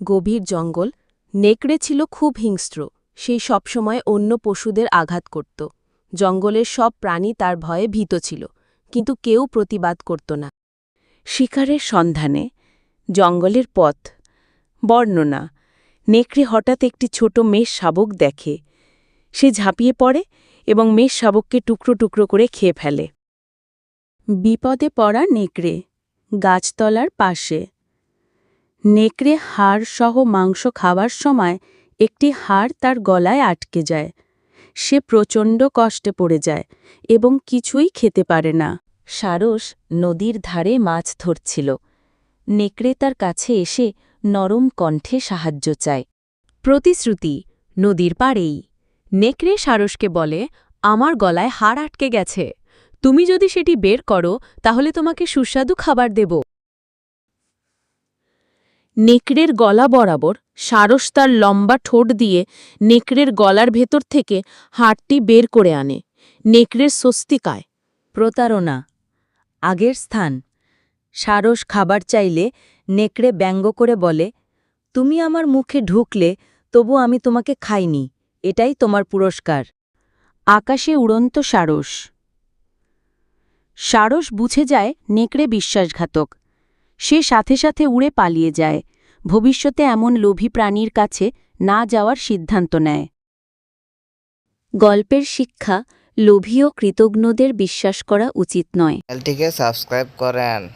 গভীর জঙ্গল, নেকড়ে ছিল খুব হিংস্র সেই সবসময় অন্য পশুদের আঘাত করত। জঙ্গলের সব প্রাণী তার ভয়ে ভীত ছিল, কিন্তু কেউ প্রতিবাদ করত না। শিকারের সন্ধানে, জঙ্গলের পথ, বর্ণনা, নেকড়ে হঠাৎ একটি ছোট মেষ শাবক দেখে। সে ঝাঁপিয়ে পড়ে এবং মেষ শাবককে টুকরো টুকরো করে খেয়ে ফেলে। বিপদে পড়া নেকড়ে, গাছতলার পাশে। নেকড়ে হাড় সহ মাংস খাওয়ার সময় একটি হাড় তার গলায় আটকে যায়। সে প্রচণ্ড কষ্টে পড়ে যায় এবং কিছুই খেতে পারে না। সারস নদীর ধারে মাছ ধরছিল। নেকড়ে তার কাছে এসে নরম কণ্ঠে সাহায্য চায়। প্রতিশ্রুতি, নদীর পাড়েই। নেকড়ে সারসকে বলে, আমার গলায় হাড় আটকে গেছে। তুমি যদি সেটি বের করো, তাহলে তোমাকে সুস্বাদু খাবার দেব। নেকড়ের গলা বরাবর সারস তার লম্বা ঠোঁট দিয়ে নেকড়ের গলার ভেতর থেকে হাড়টি বের করে আনে। নেকড়ের স্বস্তিকায়। প্রতারণা। আগের স্থান। সারস খাবার চাইলে নেকড়ে ব্যঙ্গ করে বলে, তুমি আমার মুখে ঢুকলে তবু আমি তোমাকে খাইনি। এটাই তোমার পুরস্কার। আকাশে উড়ন্ত সারস। সারস বুঝে যায় নেকড়ে বিশ্বাসঘাতক। সে সাথে সাথে উড়ে পালিয়ে যায়। ভবিষ্যতে এমন লোভী প্রাণীর কাছে না যাওয়ার সিদ্ধান্ত নেয়। গল্পের শিক্ষা, লোভী ও কৃতজ্ঞদের বিশ্বাস করা উচিত নয়। সাবস্ক্রাইব করেন।